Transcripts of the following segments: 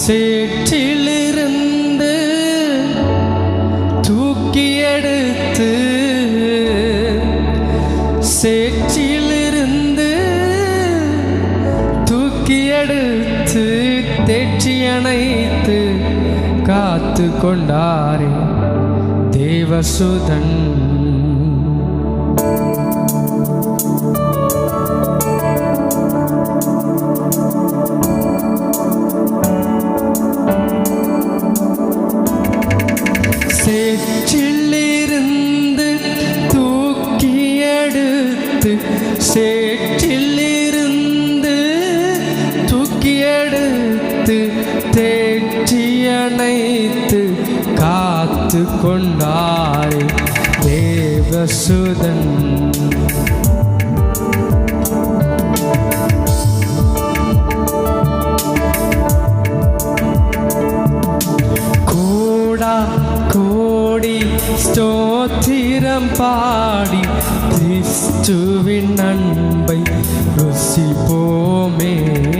சேற்றிலிருந்து தூக்கி எடுத்து சேற்றிலிருந்து தூக்கி எடுத்து தேற்றி அணைத்து காத்து கொண்டாரே தேவசுதன். எடுத்து தேற்றி அணைத்து காத்து கொண்டாரே தேவசுதன். ஸ்தோத்திரம் பாடி கிறிஸ்துவின் அன்பை ருசிப்போமே. கோடா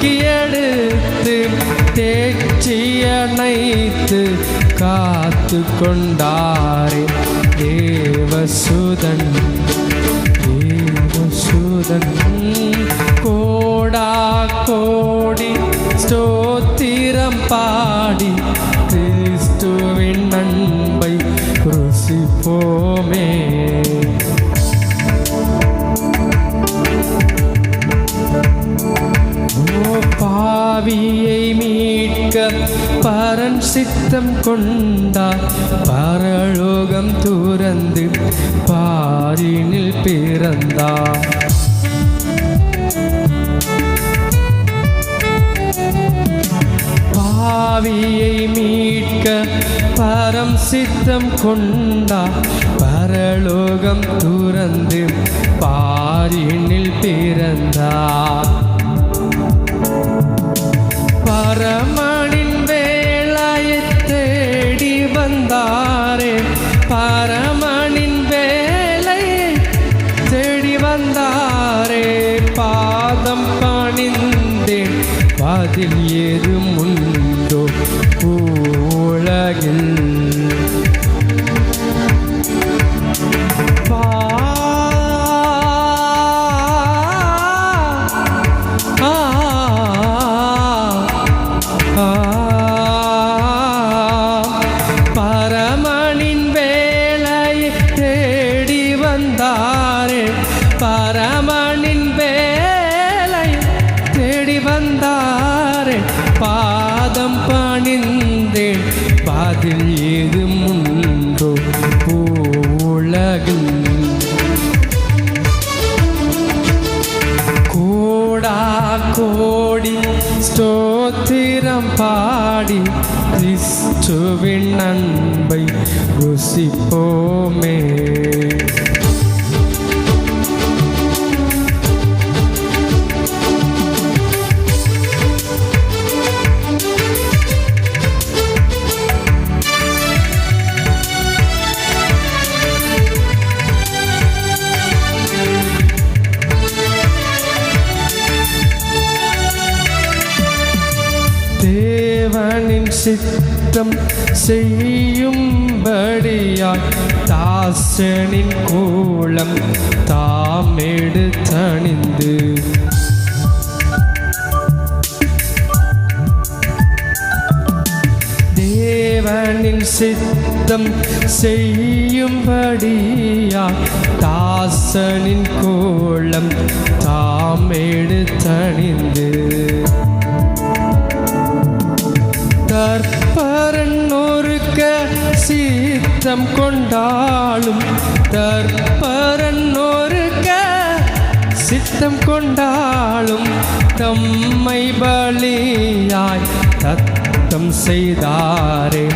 தூக்கி எடுத்து தேச்சி அணைத்து காத்து கொண்டாரே தேவசுதன். தேவசுதன் கோடா கோடி ஸ்தோத்திரம் பாடி அர்த்தம் சித்தம் கொண்டார். பரலோகம் துறந்து பாரினில் பிறந்தார். பாவியை மீட்க பரம் சித்தம் கொண்டார். பரலோகம் துறந்து பாரினில் பிறந்தார். பரமனின் பாதம் பணிந்தேன் பதில் ஏதும் முந்தோ உலகில் பரமனின் வேலையை தேடி வந்தார் பாடி கிறிஸ்துவின் அன்பை ருசிப்போமே. சித்தம் செய்யும்படியாய் தாசனின் கோலம் தாமெடுத்தணிந்து தேவனின் சித்தம் செய்யும்படியாய் தாசனின் கோலம் தாமெடுத்தணிந்து தற்பரன் ஒருக்க சீத்தம் கொண்டாலும் தற்பரன் ஒருக்க சித்தம் கொண்டாலும் தம்மை பலியாய் தத்தம் செய்தாரே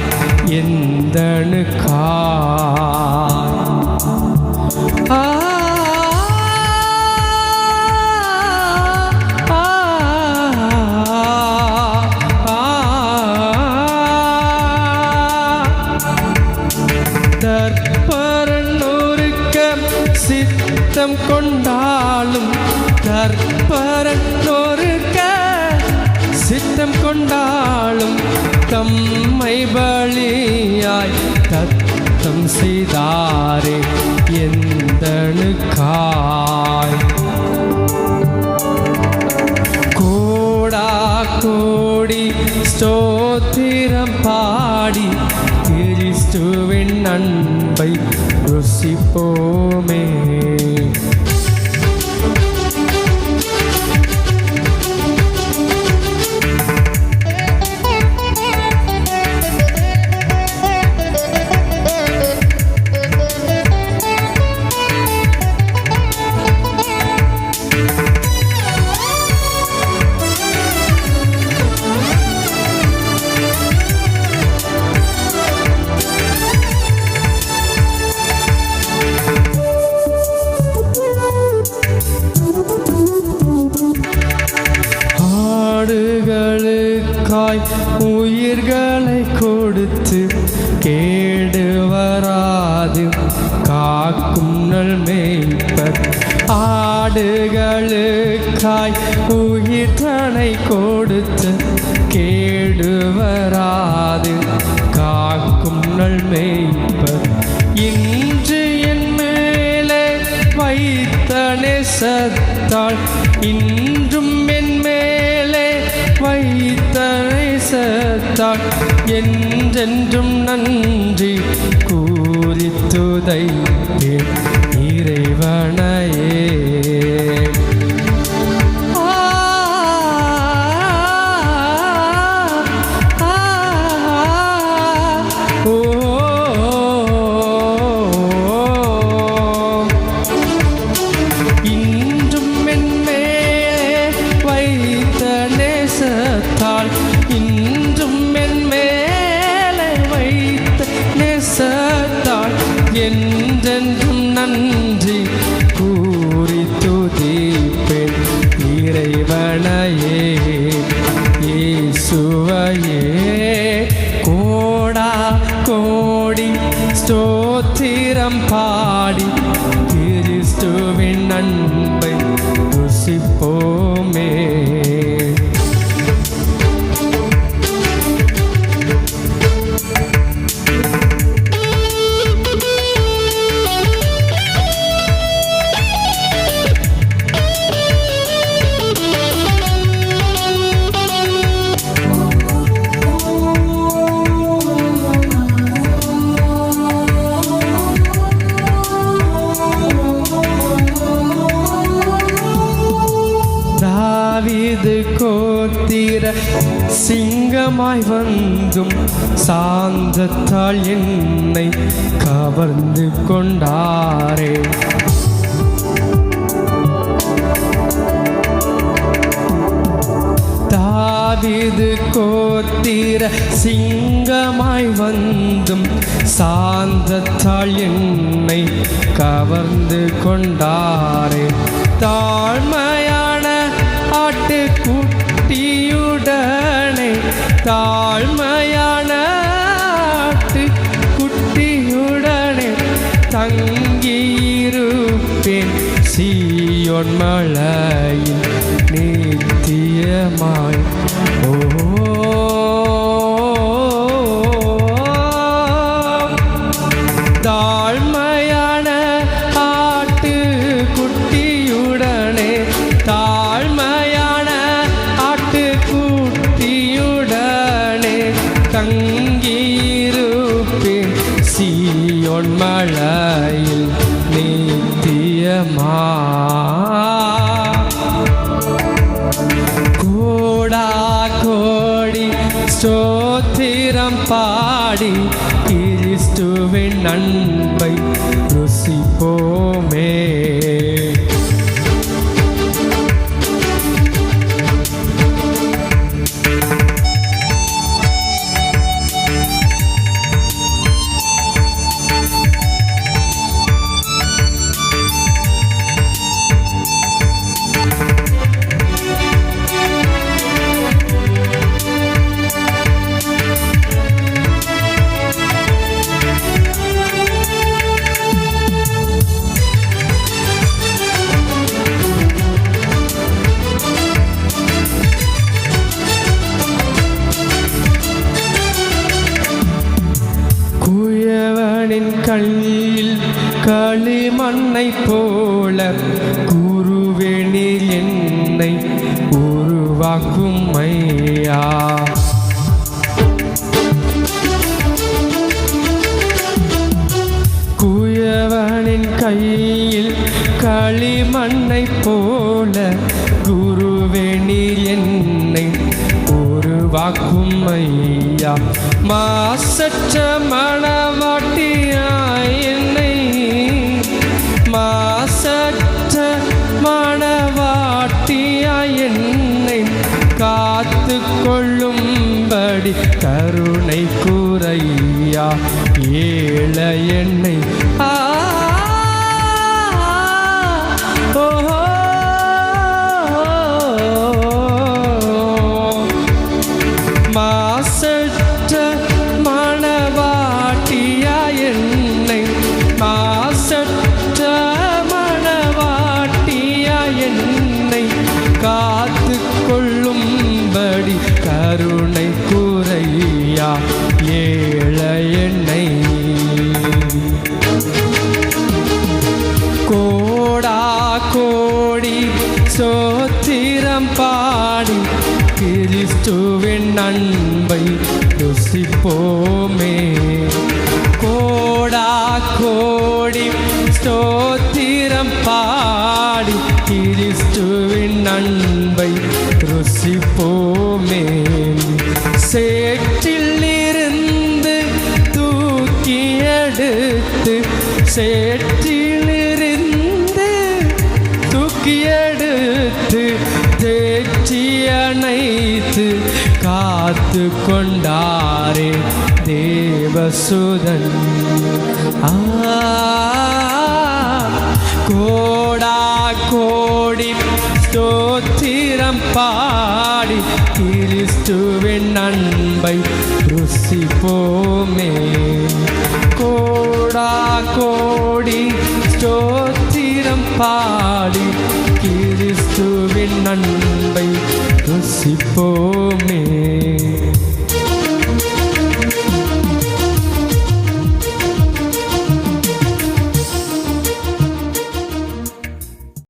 எந்தனுக்கா சித்தம் கொண்டாலும் கற்பரன் நொறுக்க சித்தம் கொண்டாலும் தம்மை பலியாய் தத்தம் செய்தாரே எந்தனுக்காய் கோடா கோடி ஸ்தோத்திரம் பாடி கிறிஸ்துவின் அன்பை ருசிப்போமே. ஆடுகளுக்காய் உயிர்த்தனை கொடுத்து கேடுவராது. காக்கும் நல் மேய்ப்பர். இன்று என் மேலே வைத்த நேசத்தால் இன்றும் என் மேலே வைத்த நேசத்தால் என்றென்றும் நன்றி கூறி துதைத்தேன் ஸ்தோத்திரம் பாடி கிறிஸ்துவின் சிங்கமாய் வந்தும் சாந்தத்தால் என்னை கவர்ந்து கொண்டாரே. தாவிது கோத்திர சிங்கமாய் வந்தும் சாந்தத்தால் என்னை கவர்ந்து கொண்டாரே. தாழ்மையான தங்கியிருப்பேன். சீயோன் மலையில் நித்தியமாய். ஓ தாழ்மையான ஆட்டுக்குட்டியுடனே தாழ்மையான ஆட்டுக்குட்டியுடனே தங்கியிருப்பேன் பொன்மழையில் மலையில் நித்தியமா கோடா கோடி ஸ்தோத்திரம் பாடி கிறிஸ்துவின் நன் உருவாக்கும் ஐயா குயவனின் கையில் களிமண்ணை போல குருவெனில் என்னை உருவாக்கும் ஐயா மாசற்ற மணவாட்டியாய் ஏழ என்னை சோத்திரம் பாடி கிறிஸ்துவின் அன்பை ருசிப்போமே. கோடா கோடி ஸ்தோத்திரம் பாடி கிறிஸ்துவின் அன்பை ருசிப்போமே. சேற்றில் இருந்து தூக்கி எடுத்து சேற்றில் காத்து கொண்டாரே தேவசுதன் கோடா கோடி ஸ்தோத்திரம் பாடி கிறிஸ்துவின் அன்பை ருசிப்போமே. கோடா கோடி ஸ்தோத்திரம் பாடி கிறிஸ்துவின் அன்பை ருசிப்போமே.